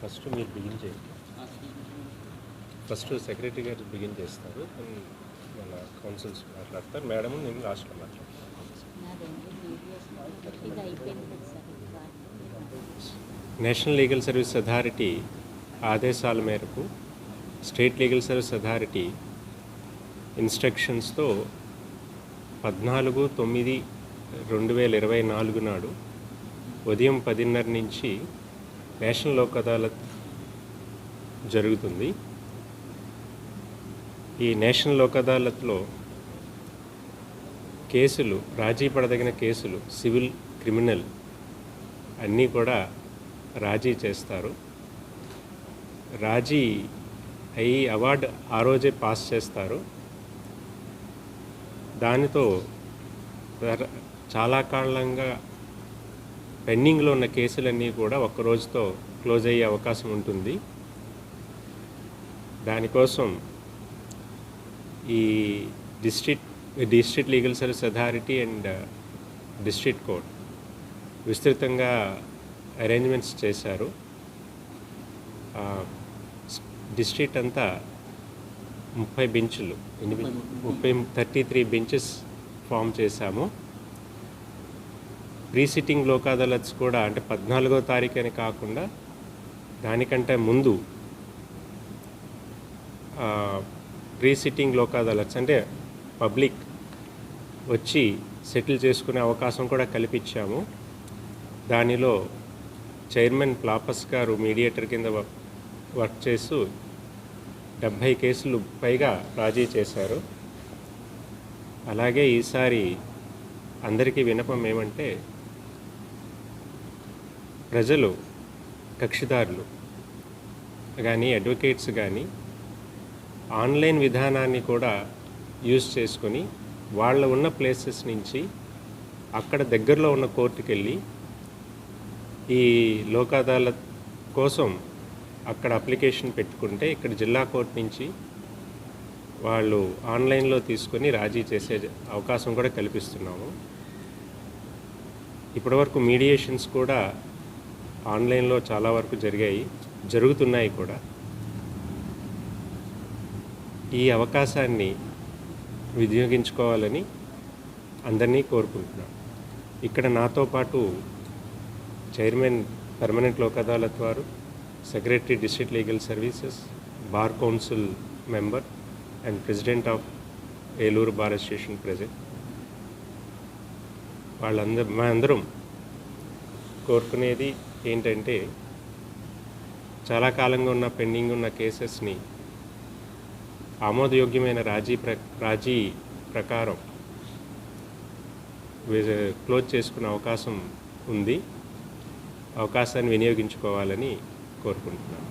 First మీరు begin చేయండి. First secretary గారు బిగిన్ చేస్తారు. మన కౌన్సిల్స్ మాట్లాడతారు. మేడం నేను లాస్ట్లో మాట్లాడతాను. నేషనల్ లీగల్ సర్వీస్ అథారిటీ ఆదేశాల మేరకు స్టేట్ లీగల్ సర్వీస్ అథారిటీ ఇన్స్ట్రక్షన్స్తో పద్నాలుగు తొమ్మిది రెండు వేల ఇరవై నాలుగు నాడు ఉదయం పదిన్నర నుంచి నేషనల్ లోక్ అదాలత్ జరుగుతుంది. ఈ నేషనల్ లోక్ అదాలత్లో కేసులు రాజీ పడదగిన కేసులు సివిల్ క్రిమినల్ అన్నీ కూడా రాజీ చేస్తారు. రాజీ అయ్యి అవార్డు ఆ రోజే పాస్ చేస్తారు. దానితో చాలా కాలంగా పెండింగ్లో ఉన్న కేసులన్నీ కూడా ఒక్క రోజుతో క్లోజ్ అయ్యే అవకాశం ఉంటుంది. దానికోసం ఈ district district legal service authority and district court విస్తృతంగా అరేంజ్మెంట్స్ చేశారు. డిస్ట్రిక్ట్ అంతా ముప్పై బెంచ్లు ముప్పై థర్టీ త్రీ బెంచెస్ ఫామ్ చేశాము. ప్రీ సిట్టింగ్ లోక్ అదాలత్స్ కూడా అంటే పద్నాలుగో తారీఖు అని కాకుండా దానికంటే ముందు ప్రీ సిట్టింగ్ లోక్ అదాలత్స్ అంటే పబ్లిక్ వచ్చి సెటిల్ చేసుకునే అవకాశం కూడా కల్పించాము. దానిలో చైర్మన్ ప్లాపస్ గారు మీడియేటర్ కింద వ- వర్క్ చేస్తూ డెబ్భై కేసులు పైగా రాజీ చేశారు. అలాగే ఈసారి అందరికీ వినపం ఏమంటే ప్రజలు కక్షిదారులు కానీ అడ్వకేట్స్ కానీ ఆన్లైన్ విధానాన్ని కూడా యూజ్ చేసుకొని వాళ్ళ ఉన్న ప్లేసెస్ నుంచి అక్కడ దగ్గరలో ఉన్న కోర్టుకి వెళ్ళి ఈ లోక్ అదాలత్ కోసం అక్కడ అప్లికేషన్ పెట్టుకుంటే ఇక్కడ జిల్లా కోర్టు నుంచి వాళ్ళు ఆన్లైన్లో తీసుకొని రాజీ చేసే అవకాశం కూడా కల్పిస్తున్నాము. ఇప్పటివరకు మీడియేషన్స్ కూడా ఆన్లైన్లో చాలా వరకు జరిగాయి జరుగుతున్నాయి కూడా. ఈ అవకాశాన్ని వినియోగించుకోవాలని అందరినీ కోరుకుంటున్నాను ఇక్కడ నాతో పాటు చైర్మన్ పర్మనెంట్ లోక్ అదాలత్ వారు secretary district legal services bar council member and president of Eluru bar association president. వాళ్ళందరూ మా అందరం కోరుకునేది ఏంటంటే చాలా కాలంగా ఉన్న పెండింగ్ ఉన్న కేసెస్ని ఆమోదయోగ్యమైన రాజీ ప్ర రాజీ ప్రకారం క్లోజ్ చేసుకునే అవకాశం ఉంది. అవకాశాన్ని వినియోగించుకోవాలని కోరుకుంటున్నాను.